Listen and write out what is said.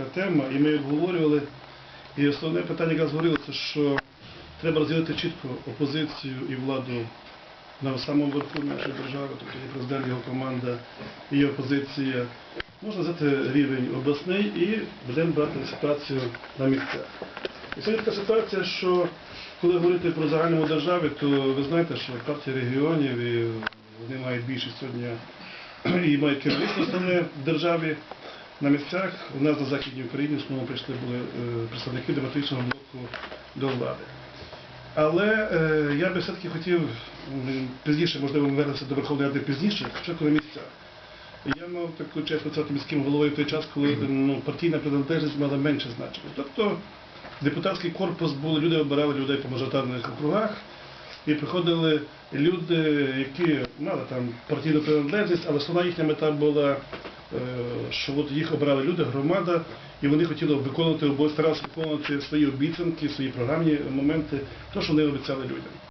така тема, і ми обговорювали. І основне питання, яке згорілося, що треба розділити чітко опозицію і владу на самому верху нашої держави, тобто і президент, його команда, і опозиція. Можна взяти рівень обласний і будемо брати ситуацію на місцях. І сьогодні така ситуація, що коли говорити про загальному державі, то ви знаєте, що партія регіонів і вони мають більшість сьогодні і мають керівництво в державі на місцях. У нас на Західній Україні в основному прийшли були е, представники демократичного блоку до влади. Але е, я би все-таки хотів пізніше, можливо, ми вернемося до Верховної Ради пізніше, спочатку на місцях. Я мав таку честь працювати міським головою в той час, коли ну, партійна приналежність мала менше значення. Тобто депутатський корпус були, люди обирали людей по мажоритарних округах, і приходили люди, які мали там партійну приналежність, але основна їхня мета була, що от їх обрали люди, громада, і вони хотіли виконувати старалися виконувати свої обіцянки, свої програмні моменти, то, що вони обіцяли людям.